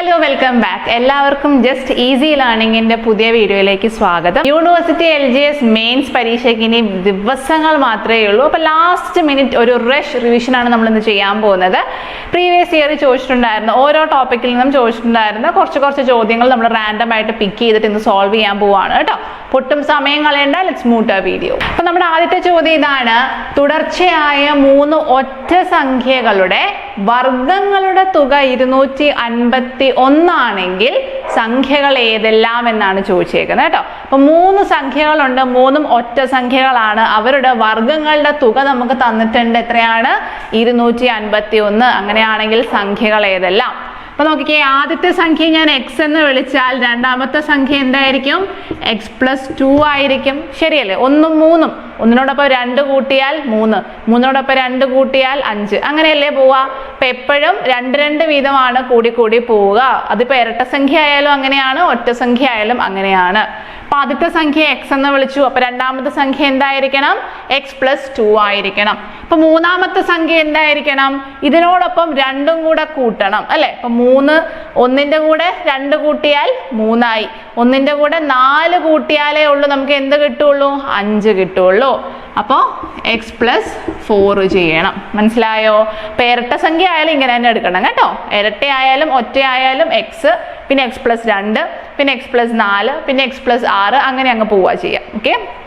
Hello welcome back എല്ലാവർക്കും just easy ലേണിംഗിന്റെ പുതിയ വീഡിയോയിലേക്ക് സ്വാഗതം. University L G S mains പരീക്ഷയ്ക്ക് ഇനി ദിവസങ്ങൾ മാത്രമേ ഉള്ളൂ. അപ്പോൾ ലാസ്റ്റ് മിനിറ്റ് ഒരു റഷ് റിവിഷൻ ആണ് നമ്മൾ ഇന്ന് ചെയ്യാൻ പോകുന്നത്. പ്രീവിയസ് ഇയർ ചോദിച്ചിട്ടുണ്ടായിരുന്നു ഓരോ ടോപ്പിക്കിൽ നിന്നും ചോദിച്ചിട്ടുണ്ടായിരുന്ന. കുറച്ച് കുറച്ച് ചോദ്യങ്ങൾ നമ്മൾ റാൻഡം ആയിട്ട് പിക്ക് ചെയ്തിട്ട് ഇന്ന് സോൾവ് ചെയ്യാൻ പോവാണ് കേട്ടോ. പൊട്ടും സമയം കളയേണ്ട ലെറ്റ്സ് മൂട്ട് വീഡിയോ അപ്പൊ നമ്മുടെ ആദ്യത്തെ ചോദ്യം ഇതാണ് തുടർച്ചയായ മൂന്ന് ഒറ്റ സംഖ്യകളുടെ വർഗങ്ങളുടെ തുക ഇരുന്നൂറ്റി അൻപത്തി ഒന്നാണെങ്കിൽ സംഖ്യകൾ ഏതെല്ലാം എന്നാണ് ചോദിച്ചേക്കുന്നത് കേട്ടോ. അപ്പൊ മൂന്ന് സംഖ്യകളുണ്ട് മൂന്നും ഒറ്റ സംഖ്യകളാണ്. അവരുടെ വർഗങ്ങളുടെ തുക നമുക്ക് തന്നിട്ടുണ്ട് എത്രയാണ്? ഇരുന്നൂറ്റി അൻപത്തി ഒന്ന് അങ്ങനെയാണെങ്കിൽ സംഖ്യകൾ ഏതെല്ലാം? അപ്പൊ നോക്കിക്കേ ആദ്യത്തെ സംഖ്യ ഞാൻ എക്സ് എന്ന് വിളിച്ചാൽ രണ്ടാമത്തെ സംഖ്യ എന്തായിരിക്കും? എക്സ് പ്ലസ് ടു ആയിരിക്കും. ശരിയല്ലേ? ഒന്നും മൂന്നും. ഒന്നിനോടൊപ്പം രണ്ട് കൂട്ടിയാൽ മൂന്ന്. മൂന്നിനോടൊപ്പം രണ്ട് കൂട്ടിയാൽ അഞ്ച്. അങ്ങനെയല്ലേ പോവാ അപ്പൊ എപ്പോഴും രണ്ട് രണ്ട് വീതമാണ് കൂടി കൂടി പോവുക. അതിപ്പോ ഇരട്ട സംഖ്യ ആയാലും അങ്ങനെയാണ് ഒറ്റ സംഖ്യ ആയാലും അങ്ങനെയാണ്. അപ്പൊ ആദ്യത്തെ സംഖ്യ എക്സ് എന്ന് വിളിച്ചു. അപ്പൊ രണ്ടാമത്തെ സംഖ്യ എന്തായിരിക്കണം? എക്സ് പ്ലസ് ടു ആയിരിക്കണം. അപ്പൊ മൂന്നാമത്തെ സംഖ്യ എന്തായിരിക്കണം? ഇതിനോടൊപ്പം രണ്ടും കൂടെ കൂട്ടണം അല്ലെ? അപ്പൊ മൂന്ന് ഒന്നിന്റെ കൂടെ രണ്ട് കൂട്ടിയാൽ മൂന്നായി. ഒന്നിന്റെ കൂടെ നാല് കൂട്ടിയാലേ ഉള്ളൂ നമുക്ക് എന്ത് കിട്ടുള്ളൂ? അഞ്ച് കിട്ടുള്ളൂ. അപ്പോൾ എക്സ് പ്ലസ് ഫോർ ചെയ്യണം. മനസ്സിലായോ? അപ്പൊ ഇരട്ട സംഖ്യ ആയാലും ഇങ്ങനെ തന്നെ എടുക്കണം കേട്ടോ. ഇരട്ട ആയാലും ഒറ്റ ആയാലും എക്സ് പിന്നെ എക്സ് പ്ലസ് രണ്ട് പിന്നെ എക്സ് പ്ലസ് നാല് പിന്നെ എക്സ് പ്ലസ് ആറ് അങ്ങനെ അങ്ങ് പോവുക ചെയ്യാം. ഓക്കെ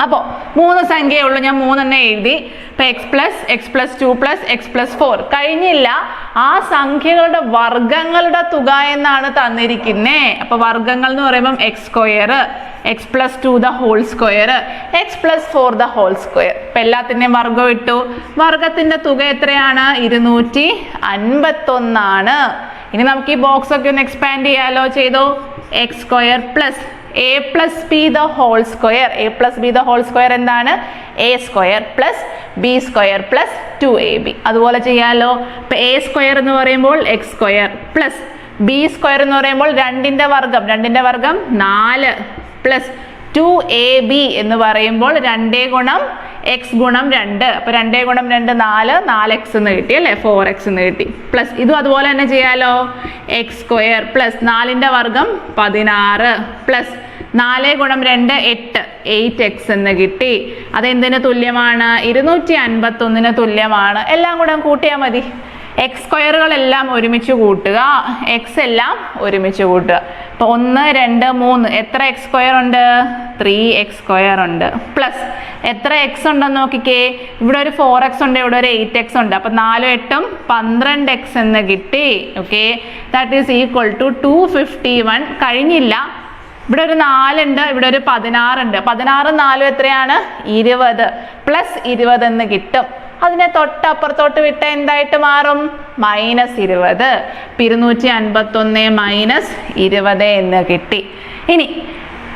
അപ്പോൾ മൂന്ന് സംഖ്യയുള്ളൂ ഞാൻ മൂന്നെണ്ണം എഴുതി. ഇപ്പം x plus x plus two plus x plus four കഴിഞ്ഞില്ല. ആ സംഖ്യകളുടെ വർഗങ്ങളുടെ തുക എന്നാണ് തന്നിരിക്കുന്നേ. അപ്പോൾ വർഗങ്ങൾ എന്ന് പറയുമ്പം x square x plus two the whole square x plus four the whole square ഇപ്പം എല്ലാത്തിന്റെയും വർഗം ഇട്ടു. വർഗത്തിന്റെ തുക എത്രയാണ്? ഇരുന്നൂറ്റി അൻപത്തൊന്നാണ്. ഇനി നമുക്ക് ഈ ബോക്സ് ഒക്കെ ഒന്ന് എക്സ്പാൻഡ് ചെയ്യാലോ ചെയ്തോ? X square plus a plus b the whole square a plus b the whole square എന്താണ്? A square plus b square plus two a b അതുപോലെ ചെയ്യാലോ. ഇപ്പൊ എ സ്ക്വയർ എന്ന് പറയുമ്പോൾ x square plus b square എന്ന് പറയുമ്പോൾ രണ്ടിന്റെ വർഗം. രണ്ടിന്റെ വർഗം നാല് പ്ലസ് ടു എ ബി എന്ന് പറയുമ്പോൾ രണ്ടേ ഗുണം എക്സ് ഗുണം രണ്ട്. അപ്പൊ രണ്ടേ ഗുണം രണ്ട് നാല് നാല് എക്സ് എന്ന് കിട്ടി അല്ലേ? ഫോർ എക്സ് എന്ന് കിട്ടി. പ്ലസ് ഇതും അതുപോലെ തന്നെ ചെയ്യാലോ? എക്സ് സ്ക്വയർ പ്ലസ് നാലിന്റെ വർഗം പതിനാറ്. പ്ലസ് നാല് ഗുണം രണ്ട് എട്ട്. എയ്റ്റ് എക്സ് എന്ന് കിട്ടി. അതെന്തിന് തുല്യമാണ്? ഇരുന്നൂറ്റി അൻപത്തി ഒന്നിന് തുല്യമാണ്. എല്ലാം കൂടെ കൂട്ടിയാൽ മതി. എക്സ് സ്ക്വയറുകളെല്ലാം ഒരുമിച്ച് കൂട്ടുക. എക്സ് എല്ലാം ഒരുമിച്ച് കൂട്ടുക. അപ്പൊ ഒന്ന് രണ്ട് മൂന്ന്. എത്ര എക്സ് സ്ക്വയർ ഉണ്ട്? ത്രീ എക്സ് സ്ക്വയർ ഉണ്ട്. പ്ലസ് എത്ര എക്സ് ഉണ്ടെന്ന് നോക്കിക്കേ. ഇവിടെ ഒരു ഫോർ എക്സ് ഉണ്ട് ഇവിടെ ഒരു എയ്റ്റ് എക്സ് ഉണ്ട്. അപ്പൊ നാലും എട്ടും പന്ത്രണ്ട് എക്സ് എന്ന് കിട്ടി. Okay that is equal to two fifty one കഴിഞ്ഞില്ല. ഇവിടെ ഒരു നാലുണ്ട് ഇവിടെ ഒരു പതിനാറുണ്ട് പതിനാറും നാലും എത്രയാണ്? ഇരുപത്. പ്ലസ് ഇരുപത് എന്ന് കിട്ടും. അതിനെ തൊട്ടപ്പുറത്തോട്ട് വിട്ട എന്തായിട്ട് മാറും? മൈനസ് ഇരുപത്. ഇരുന്നൂറ്റി അൻപത്തി ഒന്ന് മൈനസ് ഇരുപത് എന്ന് കിട്ടി. ഇനി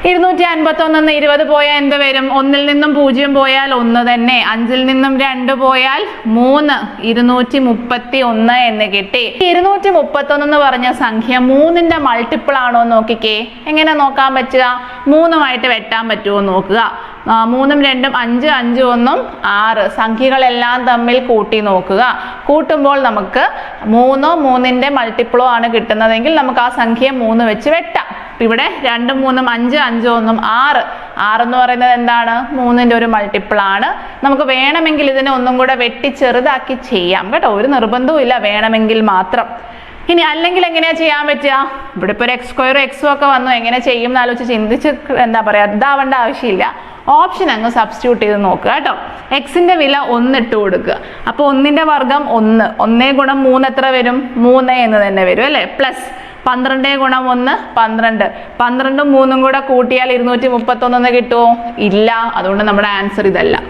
ഇരുന്നൂറ്റി അൻപത്തി ഒന്ന് ഇരുപത് പോയാൽ എന്ത് വരും? ഒന്നിൽ നിന്നും പൂജ്യം പോയാൽ ഒന്ന് തന്നെ. അഞ്ചിൽ നിന്നും രണ്ട് പോയാൽ മൂന്ന്. ഇരുന്നൂറ്റി മുപ്പത്തി ഒന്ന് എന്ന് കിട്ടി. ഇരുന്നൂറ്റി മുപ്പത്തി ഒന്ന് എന്ന് പറഞ്ഞ സംഖ്യ മൂന്നിന്റെ മൾട്ടിപ്പിൾ ആണോ നോക്കിക്കേ. എങ്ങനെ നോക്കാൻ പറ്റുക? മൂന്നുമായിട്ട് വെട്ടാൻ പറ്റുമോ നോക്കുക. മൂന്നും രണ്ടും അഞ്ച് അഞ്ച് ഒന്നും ആറ്. സംഖ്യകളെല്ലാം തമ്മിൽ കൂട്ടി നോക്കുക. കൂട്ടുമ്പോൾ നമുക്ക് മൂന്നോ മൂന്നിന്റെ മൾട്ടിപ്പിളോ ആണ് കിട്ടുന്നതെങ്കിൽ നമുക്ക് ആ സംഖ്യ മൂന്ന് വെച്ച് വെട്ടാം. ഇവിടെ രണ്ടും മൂന്നും അഞ്ച് അഞ്ച് ഒന്നും ആറ്. ആറ് എന്ന് പറയുന്നത് എന്താണ്? മൂന്നിന്റെ ഒരു മൾട്ടിപ്പിൾ ആണ്. നമുക്ക് വേണമെങ്കിൽ ഇതിനെ ഒന്നും കൂടെ വെട്ടി ചെറുതാക്കി ചെയ്യാം. കേട്ടോ ഒരു നിർബന്ധവും ഇല്ല വേണമെങ്കിൽ മാത്രം. ഇനി അല്ലെങ്കിൽ എങ്ങനെയാ ചെയ്യാൻ പറ്റുക? ഇവിടെ ഇപ്പോൾ ഒരു എക്സ് സ്ക്വയറും എക്സും ഒക്കെ വന്നു. എങ്ങനെ ചെയ്യും എന്ന് ആലോചിച്ച് ചിന്തിച്ച് എന്താ പറയുക ഇതാവേണ്ട ആവശ്യമില്ല. ഓപ്ഷൻ അങ്ങ് സബ്സ്റ്റിറ്റ്യൂട്ട് ചെയ്ത് നോക്കുക കേട്ടോ. എക്സിന്റെ വില ഒന്ന് ഇട്ട് കൊടുക്കുക. അപ്പോൾ ഒന്നിന്റെ വർഗം ഒന്ന്. ഒന്നേ ഗുണം മൂന്ന് എത്ര വരും? മൂന്ന് എന്ന് തന്നെ വരും അല്ലേ? പ്ലസ് പന്ത്രണ്ടേ ഗുണം ഒന്ന് പന്ത്രണ്ട്. പന്ത്രണ്ടും മൂന്നും കൂടെ കൂട്ടിയാൽ ഇരുന്നൂറ്റി മുപ്പത്തൊന്നെന്ന് കിട്ടുമോ? ഇല്ല. അതുകൊണ്ട് നമ്മുടെ ആൻസർ ഇതല്ല.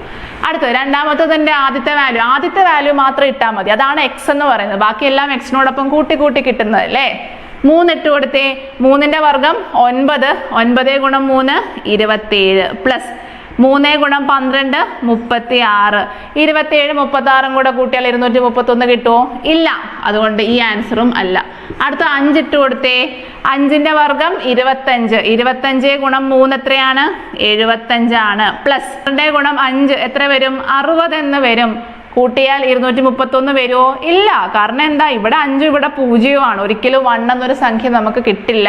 അടുത്തത് രണ്ടാമത്തതിന്റെ ആദ്യത്തെ വാല്യൂ ആദ്യത്തെ വാല്യൂ മാത്രം ഇട്ടാൽ മതി. അതാണ് എക്സ് എന്ന് പറയുന്നത്. ബാക്കി എല്ലാം എക്സിനോടൊപ്പം കൂട്ടി കൂട്ടി കിട്ടുന്നത് അല്ലേ? മൂന്ന് ഇട്ട് കൊടുത്തേ മൂന്നിന്റെ വർഗം ഒൻപത്. ഒൻപത് ഗുണം മൂന്ന് ഇരുപത്തേഴ് പ്ലസ് മൂന്നേ ഗുണം പന്ത്രണ്ട് മുപ്പത്തി ആറ് ഇരുപത്തിയേഴ് മുപ്പത്തി ആറും കൂടെ കൂട്ടിയാൽ ഇരുന്നൂറ്റി മുപ്പത്തി ഒന്ന് കിട്ടുമോ ഇല്ല. അതുകൊണ്ട് ഈ ആൻസറും അല്ല. അടുത്ത അഞ്ചിട്ട് കൊടുത്തേ. അഞ്ചിന്റെ വർഗം ഇരുപത്തഞ്ച്. ഇരുപത്തഞ്ച് ഗുണം മൂന്ന് എത്രയാണ്? എഴുപത്തഞ്ചാണ്. പ്ലസ് രണ്ടേ ഗുണം അഞ്ച് എത്ര വരും? അറുപത് എന്ന് വരും. കൂട്ടിയാൽ ഇരുന്നൂറ്റി മുപ്പത്തൊന്ന് വരുമോ ഇല്ല. കാരണം എന്താ? ഇവിടെ അഞ്ചും ഇവിടെ പൂജ്യവുമാണ്. ഒരിക്കലും വൺ എന്നൊരു സംഖ്യ നമുക്ക് കിട്ടില്ല.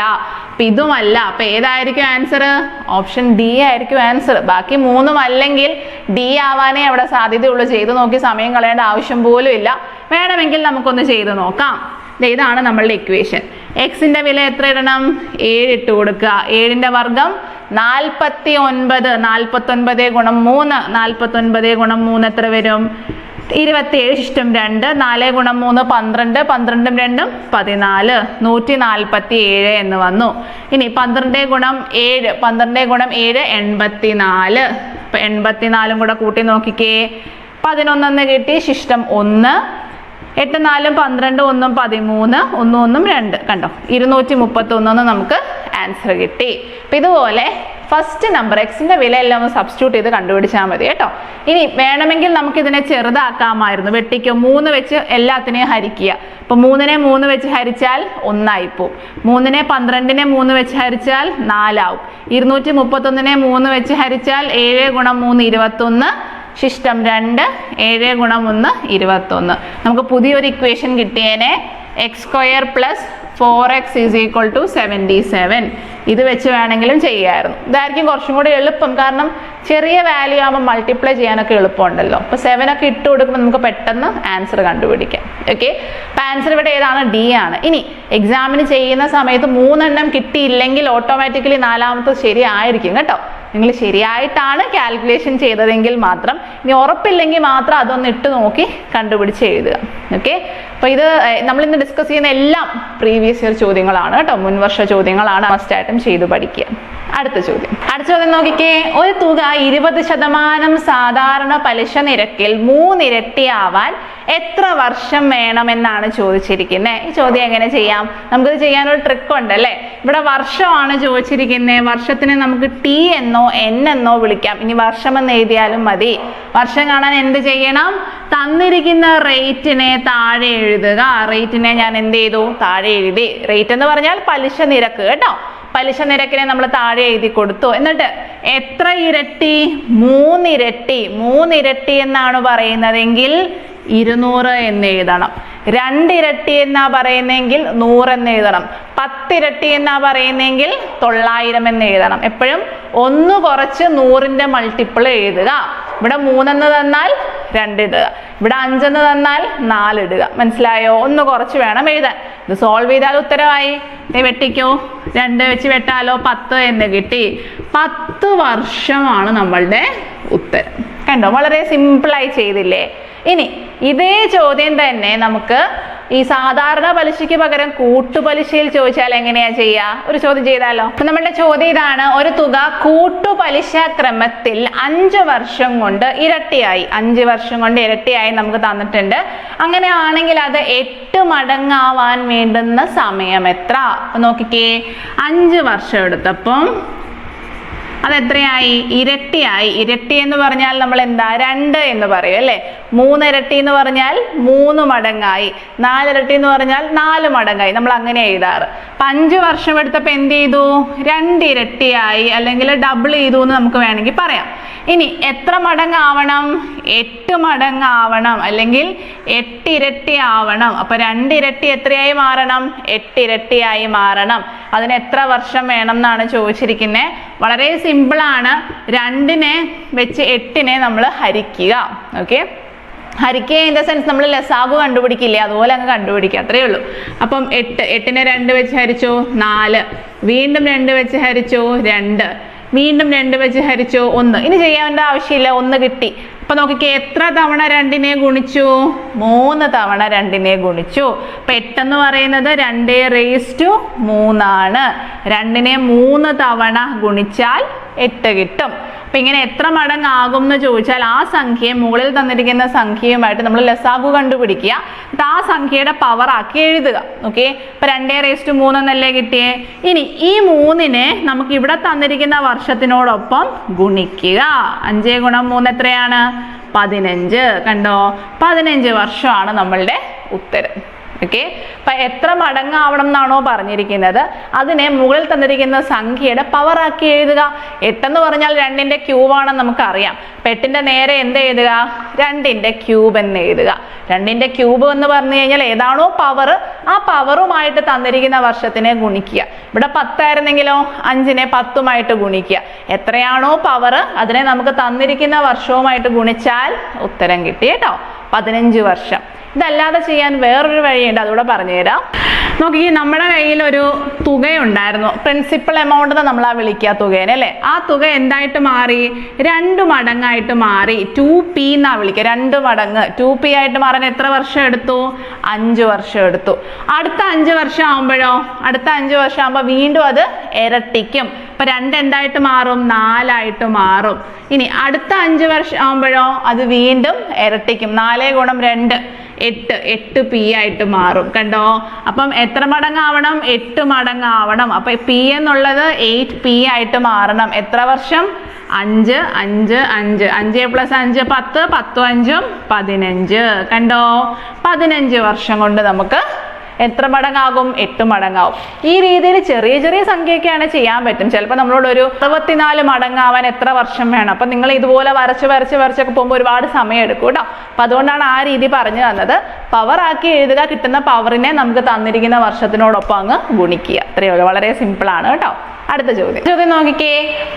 അപ്പൊ ഇതുമല്ല. അപ്പൊ ഏതായിരിക്കും ആൻസർ ഓപ്ഷൻ ഡി ആയിരിക്കും ആൻസർ ബാക്കി മൂന്നും അല്ലെങ്കിൽ ഡി ആവാനേ അവിടെ സാധ്യതയുള്ളൂ. ചെയ്തു നോക്കി സമയം കളയേണ്ട ആവശ്യം പോലും ഇല്ല. വേണമെങ്കിൽ നമുക്കൊന്ന് ചെയ്തു നോക്കാം. ഇതാണ് നമ്മളുടെ ഇക്വേഷൻ എക്സിന്റെ വില എത്ര ഇടണം? ഏഴ് ഇട്ട് കൊടുക്കുക. ഏഴിന്റെ വർഗം നാൽപ്പത്തി ഒൻപത് നാൽപ്പത്തി ഒൻപത് ഗുണം മൂന്ന്. നാൽപ്പത്തി ഒൻപത് ഗുണം മൂന്ന് എത്ര വരും? ഇരുപത്തിയേഴ് ശിഷ്ടം രണ്ട് നാല് ഗുണം മൂന്ന് പന്ത്രണ്ട് പന്ത്രണ്ടും രണ്ടും പതിനാല് നൂറ്റി നാൽപ്പത്തി ഏഴ് എന്ന് വന്നു. ഇനി പന്ത്രണ്ട് ഗുണം ഏഴ് പന്ത്രണ്ട് ഗുണം ഏഴ് എൺപത്തി നാല് അപ്പൊ എൺപത്തിനാലും കൂടെ കൂട്ടി നോക്കിക്കേ. പതിനൊന്നെന്ന് കിട്ടി ശിഷ്ടം ഒന്ന്. എട്ട് നാലും പന്ത്രണ്ട് ഒന്നും പതിമൂന്ന് ഒന്നും ഒന്നും രണ്ട്. കണ്ടോ? ഇരുന്നൂറ്റി മുപ്പത്തി ഒന്നും നമുക്ക് ആൻസർ കിട്ടി. അപ്പൊ ഇതുപോലെ ഫസ്റ്റ് നമ്പർ എക്സിന്റെ വില എല്ലാം ഒന്ന് സബ്സ്റ്റിറ്റ്യൂട്ട് ചെയ്ത് കണ്ടുപിടിച്ചാൽ മതി കേട്ടോ. ഇനി വേണമെങ്കിൽ നമുക്ക് ഇതിനെ ചെറുതാക്കാമായിരുന്നു. വെട്ടിക്കോ മൂന്ന് വെച്ച് എല്ലാത്തിനെയും ഹരിക്കുക. അപ്പൊ മൂന്നിനെ മൂന്ന് വെച്ച് ഹരിച്ചാൽ ഒന്നായി പോവും മൂന്നിനെ പന്ത്രണ്ടിനെ മൂന്ന് വെച്ച് ഹരിച്ചാൽ നാലാവും. ഇരുന്നൂറ്റി മുപ്പത്തൊന്നിനെ മൂന്ന് വെച്ച് ഹരിച്ചാൽ ഏഴ് ഗുണം മൂന്ന് ഇരുപത്തൊന്ന്. ശിഷ്ടം രണ്ട് ഏഴ് ഗുണം ഒന്ന് ഇരുപത്തൊന്ന്. നമുക്ക് പുതിയൊരു equation കിട്ടിയേനെ. X square plus four x is equal to seventy seven ഇത് വെച്ച് വേണമെങ്കിലും ചെയ്യാമായിരുന്നു ഇതായിരിക്കും കുറച്ചും കൂടി എളുപ്പം. കാരണം ചെറിയ വാല്യൂ ആകുമ്പോൾ മൾട്ടിപ്ലൈ ചെയ്യാനൊക്കെ എളുപ്പമുണ്ടല്ലോ. അപ്പോൾ സെവൻ ഒക്കെ ഇട്ട് കൊടുക്കുമ്പോൾ നമുക്ക് പെട്ടെന്ന് ആൻസർ കണ്ടുപിടിക്കാം. ഓക്കെ അപ്പം ആൻസർ ഇവിടെ ഏതാണ്? ഡി ആണ്. ഇനി എക്സാമിന് ചെയ്യുന്ന സമയത്ത് മൂന്നെണ്ണം കിട്ടിയില്ലെങ്കിൽ ഓട്ടോമാറ്റിക്കലി നാലാമത്തെ ശരിയായിരിക്കും കേട്ടോ. നിങ്ങൾ ശരിയായിട്ടാണ് കാൽക്കുലേഷൻ ചെയ്തതെങ്കിൽ മാത്രം. ഇനി ഉറപ്പില്ലെങ്കിൽ മാത്രം അതൊന്ന് ഇട്ട് നോക്കി കണ്ടുപിടിച്ച് എഴുതുക. ഓക്കെ അപ്പോൾ ഇത് നമ്മൾ ഇന്ന് ഡിസ്കസ് ചെയ്യുന്ന എല്ലാം പ്രീവിയസ് ഇയർ ചോദ്യങ്ങളാണ് കേട്ടോ. മുൻവർഷ ചോദ്യങ്ങളാണ് മസ്റ്റായിട്ടും ചെയ്തു പഠിക്കുക. അടുത്ത ചോദ്യം. അടുത്ത ചോദ്യം നോക്കിക്കേ. ഒരു തുക ഇരുപത് ശതമാനം സാധാരണ പലിശ നിരക്കിൽ മൂന്നിരട്ടിയാവാൻ എത്ര വർഷം വേണമെന്നാണ് ചോദിച്ചിരിക്കുന്നത് ഈ ചോദ്യം എങ്ങനെ ചെയ്യാം? നമുക്കിത് ചെയ്യാനൊരു ട്രിക്ക് ഉണ്ട് അല്ലേ ഇവിടെ വർഷമാണ് ചോദിച്ചിരിക്കുന്നത് വർഷത്തിന് നമുക്ക് ടി എന്നോ എൻ എന്നോ വിളിക്കാം. ഇനി വർഷം എന്ന് എഴുതിയാലും മതി. വർഷം കാണാൻ എന്ത് ചെയ്യണം? തന്നിരിക്കുന്ന റേറ്റിനെ താഴെ എഴുതുക. റേറ്റിനെ ഞാൻ എന്ത് ചെയ്തു? താഴെ എഴുതി. റേറ്റ് എന്ന് പറഞ്ഞാൽ പലിശ നിരക്ക് കേട്ടോ. പലിശ നിരക്കിനെ നമ്മൾ താഴെ എഴുതി കൊടുത്തു. എന്നിട്ട് എത്ര ഇരട്ടി? മൂന്നിരട്ടി. മൂന്നിരട്ടി എന്നാണ് പറയുന്നതെങ്കിൽ ഇരുന്നൂറ് എന്ന് എഴുതണം. രണ്ടിരട്ടി എന്നാ പറയുന്നെങ്കിൽ നൂറ് എന്ന് എഴുതണം. പത്തിരട്ടി എന്നാ പറയുന്നെങ്കിൽ തൊള്ളായിരം എന്ന് എഴുതണം. എപ്പോഴും ഒന്ന് കുറച്ച് നൂറിന്റെ മൾട്ടിപ്പിൾ എഴുതുക. ഇവിടെ മൂന്നെന്ന് തന്നാൽ രണ്ടിടുക ഇവിടെ അഞ്ചെന്ന് തന്നാൽ നാലിടുക മനസ്സിലായോ? ഒന്ന് കുറച്ച് വേണം എഴുതാൻ. ഇത് സോൾവ് ചെയ്താൽ ഉത്തരമായി. വെട്ടിക്കോ. രണ്ട് വെച്ച് വെട്ടാലോ? പത്ത് എന്ന് കിട്ടി. പത്ത് വർഷമാണ് നമ്മളുടെ ഉത്തരം. കണ്ടോ? വളരെ സിമ്പിളായി ചെയ്തില്ലേ? ഇനി ഇതേ ചോദ്യം തന്നെ നമുക്ക് ഈ സാധാരണ പലിശയ്ക്ക് പകരം കൂട്ടുപലിശയിൽ ചോദിച്ചാൽ എങ്ങനെയാ ചെയ്യുക ഒരു ചോദ്യം ചെയ്താലോ? അപ്പൊ നമ്മളുടെ ചോദ്യം ഇതാണ്. ഒരു തുക കൂട്ടുപലിശ ക്രമത്തിൽ അഞ്ച് വർഷം കൊണ്ട് ഇരട്ടിയായി. അഞ്ച് വർഷം കൊണ്ട് ഇരട്ടിയായി നമുക്ക് തന്നിട്ടുണ്ട്. അങ്ങനെ ആണെങ്കിൽ അത് എട്ട് മടങ്ങാവാൻ വേണ്ടുന്ന സമയം എത്ര? നോക്കിക്കേ. അഞ്ച് വർഷം എടുത്തപ്പം അതെത്രയായി? ഇരട്ടിയായി. ഇരട്ടി എന്ന് പറഞ്ഞാൽ നമ്മൾ എന്താ രണ്ട് എന്ന് പറയും അല്ലേ? മൂന്നിരട്ടി എന്ന് പറഞ്ഞാൽ മൂന്ന് മടങ്ങായി. നാലിരട്ടി എന്ന് പറഞ്ഞാൽ നാല് മടങ്ങായി. നമ്മൾ അങ്ങനെ എഴുതാറ്. അഞ്ച് വർഷം എടുത്തപ്പോൾ എന്ത് ചെയ്തു? രണ്ടിരട്ടിയായി അല്ലെങ്കിൽ ഡബിൾ ചെയ്തു എന്ന് നമുക്ക് വേണമെങ്കിൽ പറയാം. ഇനി എത്ര മടങ്ങാവണം? എട്ട് മടങ്ങാവണം. അല്ലെങ്കിൽ എട്ടിരട്ടി ആവണം. അപ്പൊ രണ്ടിരട്ടി എത്രയായി മാറണം? എട്ടിരട്ടിയായി മാറണം. അതിന് എത്ര വർഷം വേണം എന്നാണ് ചോദിച്ചിരിക്കുന്നത് വളരെ സിമ്പിൾ ആണ്. രണ്ടിനെ വെച്ച് എട്ടിനെ നമ്മൾ ഹരിക്കുക. ഓക്കെ ഹരിക്കുക ഇൻ ദ സെൻസ് നമ്മൾ ലസാഗു കണ്ടുപിടിക്കില്ലേ? അതുപോലെ അങ്ങ് കണ്ടുപിടിക്കുക. അത്രയേ ഉള്ളൂ. അപ്പം എട്ട് എട്ടിനെ രണ്ട് വെച്ച് ഹരിച്ചു. നാല്. വീണ്ടും രണ്ട് വെച്ച് ഹരിച്ചു. രണ്ട്. വീണ്ടും രണ്ട് വെച്ച് ഹരിച്ചു. ഒന്ന്. ഇനി ചെയ്യേണ്ട ആവശ്യമില്ല. ഒന്ന് കിട്ടി. അപ്പൊ നോക്കിക്കേ എത്ര തവണ രണ്ടിനെ ഗുണിച്ചു? മൂന്ന് തവണ രണ്ടിനെ ഗുണിച്ചു. അപ്പൊ എട്ടെന്ന് പറയുന്നത് രണ്ടേ റേസ് ടു മൂന്നാണ്. രണ്ടിനെ മൂന്ന് തവണ ഗുണിച്ചാൽ എട്ട് കിട്ടും. അപ്പൊ ഇങ്ങനെ എത്ര മടങ്ങാകും എന്ന് ചോദിച്ചാൽ ആ സംഖ്യയെ മുകളിൽ തന്നിരിക്കുന്ന സംഖ്യയുമായിട്ട് നമ്മൾ ലസാഗു കണ്ടുപിടിക്കുക. എന്നിട്ട് ആ സംഖ്യയുടെ പവർ ആക്കി എഴുതുക. ഓക്കെ ഇപ്പൊ രണ്ടേ റേസ് ടു മൂന്നെന്നല്ലേ കിട്ടിയേ? ഇനി ഈ മൂന്നിനെ നമുക്ക് ഇവിടെ തന്നിരിക്കുന്ന വർഷത്തിനോടൊപ്പം ഗുണിക്കുക. അഞ്ചേ ഗുണം മൂന്ന് എത്രയാണ്? പതിനഞ്ച്. കണ്ടോ? പതിനഞ്ച് വർഷമാണ് നമ്മളുടെ ഉത്തരം. ഓക്കെ അപ്പൊ എത്ര മടങ്ങാവണം എന്നാണോ പറഞ്ഞിരിക്കുന്നത്. അതിനെ മുകളിൽ തന്നിരിക്കുന്ന സംഖ്യയുടെ പവർ ആക്കി എഴുതുക. എട്ടെന്ന് പറഞ്ഞാൽ രണ്ടിന്റെ ക്യൂബ് ആണെന്ന് നമുക്കറിയാം. അപ്പൊ എട്ടിന്റെ നേരെ എന്ത് എഴുതുക? രണ്ടിന്റെ ക്യൂബ് എന്ന് എഴുതുക. രണ്ടിന്റെ ക്യൂബ് എന്ന് പറഞ്ഞു കഴിഞ്ഞാൽ ഏതാണോ പവർ ആ പവറുമായിട്ട് തന്നിരിക്കുന്ന വർഷത്തിനെ ഗുണിക്കുക. ഇവിടെ പത്തായിരുന്നെങ്കിലോ? അഞ്ചിനെ പത്തുമായിട്ട് ഗുണിക്കുക. എത്രയാണോ പവർ അതിനെ നമുക്ക് തന്നിരിക്കുന്ന വർഷവുമായിട്ട് ഗുണിച്ചാൽ ഉത്തരം കിട്ടി കേട്ടോ. പതിനഞ്ച് വർഷം. ഇതല്ലാതെ ചെയ്യാൻ വേറൊരു വഴിയുണ്ട് അതുകൂടെ പറഞ്ഞുതരാം. നോക്കി നമ്മുടെ കയ്യിൽ ഒരു തുകയുണ്ടായിരുന്നു. പ്രിൻസിപ്പൽ എമൗണ്ട് എന്ന് ആ വിളിക്കുക തുകേനെ അല്ലേ? ആ തുക എന്തായിട്ട് മാറി? രണ്ട് മടങ്ങായിട്ട് മാറി. ടു പി എന്നാ വിളിക്കുക. രണ്ട് മടങ്ങ്. ടു പി ആയിട്ട് മാറാൻ എത്ര വർഷം എടുത്തു? അഞ്ച് വർഷം എടുത്തു. അടുത്ത അഞ്ച് വർഷം ആകുമ്പോഴോ അടുത്ത അഞ്ച് വർഷം ആകുമ്പോൾ വീണ്ടും അത് ഇരട്ടിക്കും. അപ്പൊ രണ്ട് എന്തായിട്ട് മാറും? നാലായിട്ട് മാറും. ഇനി അടുത്ത അഞ്ച് വർഷം ആകുമ്പോഴോ അത് വീണ്ടും ഇരട്ടിക്കും. നാലേ ഗുണം രണ്ട്. എട്ട് എട്ട് പി ആയിട്ട് മാറും. കണ്ടോ? അപ്പം എത്ര മടങ്ങാവണം? എട്ട് മടങ്ങാവണം. അപ്പൊ പി എന്നുള്ളത് എയ്റ്റ് പി ആയിട്ട് മാറണം. എത്ര വർഷം? അഞ്ച് അഞ്ച് അഞ്ച്. അഞ്ച് പ്ലസ് അഞ്ച് പത്ത് പത്തും അഞ്ചും പതിനഞ്ച്. കണ്ടോ? പതിനഞ്ച് വർഷം കൊണ്ട് നമുക്ക് എത്ര മടങ്ങാകും? എട്ട് മടങ്ങാവും. ഈ രീതിയിൽ ചെറിയ ചെറിയ സംഖ്യയൊക്കെയാണ് ചെയ്യാൻ പറ്റും. ചിലപ്പോൾ നമ്മളോട് ഒരു അറുപത്തിനാല് മടങ്ങാവാൻ എത്ര വർഷം വേണം. അപ്പം നിങ്ങൾ ഇതുപോലെ വരച്ച് വരച്ച് വരച്ചൊക്കെ പോകുമ്പോൾ ഒരുപാട് സമയം എടുക്കും കേട്ടോ. അപ്പം അതുകൊണ്ടാണ് ആ രീതി പറഞ്ഞു തന്നത്. പവർ ആക്കി എഴുതുക കിട്ടുന്ന പവറിനെ നമുക്ക് തന്നിരിക്കുന്ന വർഷത്തിനോടൊപ്പം അങ്ങ് ഗുണിക്കുക. അത്രയേ ഉള്ളൂ. വളരെ സിമ്പിൾ ആണ് കേട്ടോ. അടുത്ത ചോദ്യം. ചോദ്യം നോക്കിക്കേ.